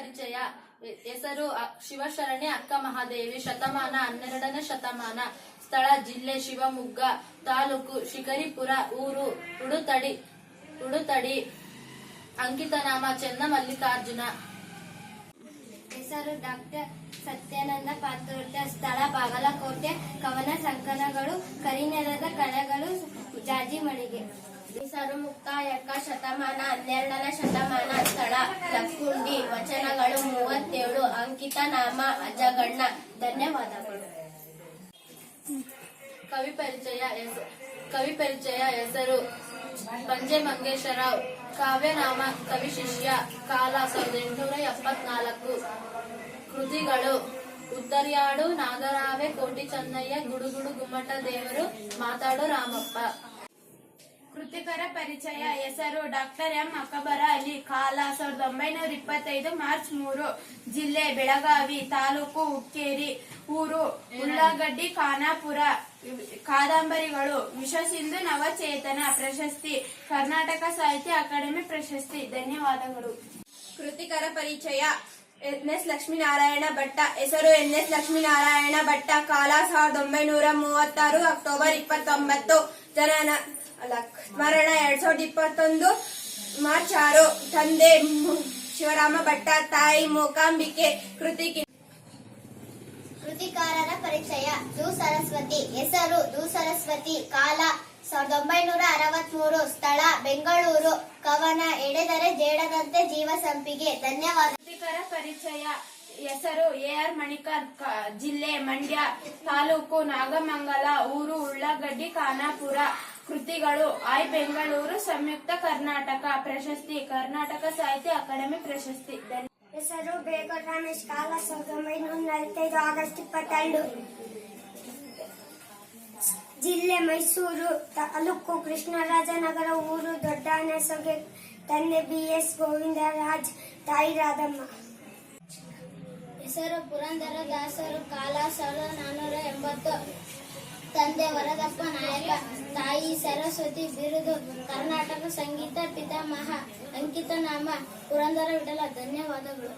ಪರಿಚಯ. ಹೆಸರು ಶಿವಶರಣೆ ಅಕ್ಕ ಮಹಾದೇವಿ ಶತಮಾನ ಹನ್ನೆರಡನೇ ಶತಮಾನ. ಸ್ಥಳ ಜಿಲ್ಲೆ ಶಿವಮೊಗ್ಗ. ತಾಲೂಕು ಶಿಕರಿಪುರ ಊರು ಉಡುತಡಿ ಉಡುತಡಿ. ಅಂಕಿತನಾಮ ಚೆನ್ನಮಲ್ಲಿಕಾರ್ಜುನ ಹೆಸರು ಡಾಕ್ಟರ್ ಸತ್ಯಾನಂದ ಪಾತ್ರೋಟ ಸ್ಥಳ ಬಾಗಲಕೋಟೆ. ಕವನ ಸಂಕಲನಗಳು ಕರಿನೆಲದ ಕಣಗಳು ಜಾಜಿ ಮಳಿಗೆ ಹೆಸರು ಮುಕ್ತಾಯಕ ಶತಮಾನ ಹನ್ನೆರಡನೇ ಶತಮಾನ. ಲಕ್ಕುಂಡಿ ವಚನಗಳು ಮೂವತ್ತೇಳು ಅಂಕಿತ ನಾಮ ಅಜಗಣ್ಣ. ಧನ್ಯವಾದಗಳು. ಕವಿ ಪರಿಚಯ ಕವಿ ಪರಿಚಯ ಹೆಸರು ಪಂಜೆ ಮಂಗೇಶರಾವ್. ಕಾವ್ಯನಾಮ ಕವಿ ಶಿಷ್ಯ, ಕಾಲ ಸಾವಿರದ ಎಂಟುನೂರ ಎಪ್ಪತ್ನಾಲ್ಕು. ಕೃತಿಗಳು, ಉತ್ತರ್ಯಾಡು ನಾಗರಾವೆ, ಕೋಟಿ ಚೆನ್ನಯ್ಯ, ಗುಡುಗುಡು ಗುಮ್ಮಟ ದೇವರು, ಮಾತಾಡು ರಾಮಪ್ಪ. ಕೃತಿಕರ ಪರಿಚಯ, ಹೆಸರು ಡಾಕ್ಟರ್ ಎಂ. ಅಕಬರ ಅಲಿ, ಕಾಲ ಸಾವಿರದ ಒಂಬೈನೂರ ಇಪ್ಪತ್ತೈದು, ಮಾರ್ಚ್ ಮೂರು, ಜಿಲ್ಲೆ ಬೆಳಗಾವಿ ತಾಲೂಕು ಹುಕ್ಕೇರಿ, ಊರು ಉಳ್ಳಾಗಡ್ಡಿ, ಖಾನಾಪುರ, ಕಾದಂಬರಿಗಳು, ವಿಶ್ವಸಿಂಧು ನವಚೇತನ ಪ್ರಶಸ್ತಿ, ಕರ್ನಾಟಕ ಸಾಹಿತ್ಯ ಅಕಾಡೆಮಿ ಪ್ರಶಸ್ತಿ, ಧನ್ಯವಾದಗಳು. ಕೃತಿಕರ ಪರಿಚಯ ಎನ್ ಎಸ್ ಲಕ್ಷ್ಮೀನಾರಾಯಣ ಭಟ್ಟ, ಹೆಸರು ಎನ್ ಎಸ್ ಲಕ್ಷ್ಮೀನಾರಾಯಣ ಭಟ್ಟ, ಕಾಲ ಸಾವಿರದ ಒಂಬೈನೂರ ಮೂವತ್ತಾರು, ಅಕ್ಟೋಬರ್ ಇಪ್ಪತ್ತೊಂಬತ್ತು, ಜನನ ಸ್ಮರಣ ಎರಡ್ ಸಾವಿರದ ಇಪ್ಪತ್ತೊಂದು ಮಾರ್ಚ್ ಆರು ತಂದೆ ಶಿವರಾಮ ಭಟ್ಟ ತಾಯಿ ಮೂಕಾಂಬಿಕೆ ಕೃತಿಕಿ ಕೃತಿಕಾರರ ಪರಿಚಯ ದೂ ಸರಸ್ವತಿ ಹೆಸರು ದೂ ಸರಸ್ವತಿ ಕಾಲ ಸಾವಿರದ ಒಂಬೈನೂರ ಅರವತ್ಮೂರು ಸ್ಥಳ ಬೆಂಗಳೂರು ಕವನ ಎಡೆದರೆ ಜೇಡದಂತೆ ಜೀವ ಸಂಪಿಗೆ ಧನ್ಯವಾದ. ಕೃತಿಕರ ಪರಿಚಯ ಹೆಸರು ಎ ಆರ್ ಮಣಿಕರ್ ಜಿಲ್ಲೆ ಮಂಡ್ಯ ತಾಲೂಕು ನಾಗಮಂಗಲ ಊರು ಉಳ್ಳಾಗಡ್ಡಿ ಖಾನಾಪುರ. ಕೃತಿಗಳು ಐ ಬೆಂಗಳೂರು ಸಂಯುಕ್ತ ಕರ್ನಾಟಕ ಪ್ರಶಸ್ತಿ ಕರ್ನಾಟಕ ಸಾಹಿತ್ಯ ಅಕಾಡೆಮಿ ಪ್ರಶಸ್ತಿ. ಹೆಸರು ಬೇಗೂರು ರಮೇಶ್ ಕಾಲ ಸಾವಿರದ ಒಂಬೈನೂರ ನಲವತ್ತೈದು ಆಗಸ್ಟ್ ಇಪ್ಪತ್ತೆರಡು. ಜಿಲ್ಲೆ ಮೈಸೂರು ತಾಲೂಕು ಕೃಷ್ಣರಾಜನಗರ ಊರು ದೊಡ್ಡ ನೆಸಗೆ ತಂದೆ ಬಿ ಎಸ್ ಗೋವಿಂದರಾಜ್ ತಾಯಿ ರಾಧಮ್ಮ. ಹೆಸರು ಪುರಂದರ ದಾಸರು ಕಾಲ ಸಾವಿರದ ನಾನ್ನೂರ ಎಂಬತ್ತು. ತಂದೆ ವರದಪ್ಪ ನಾಯಕ. ತಾಯಿ ಸರಸ್ವತಿ ಬಿರುದು ಕರ್ನಾಟಕ ಸಂಗೀತ ಪಿತಾಮಹ ಅಂಕಿತ ನಾಮ ಪುರಂದರ ವಿಠಲ ಧನ್ಯವಾದಗಳು.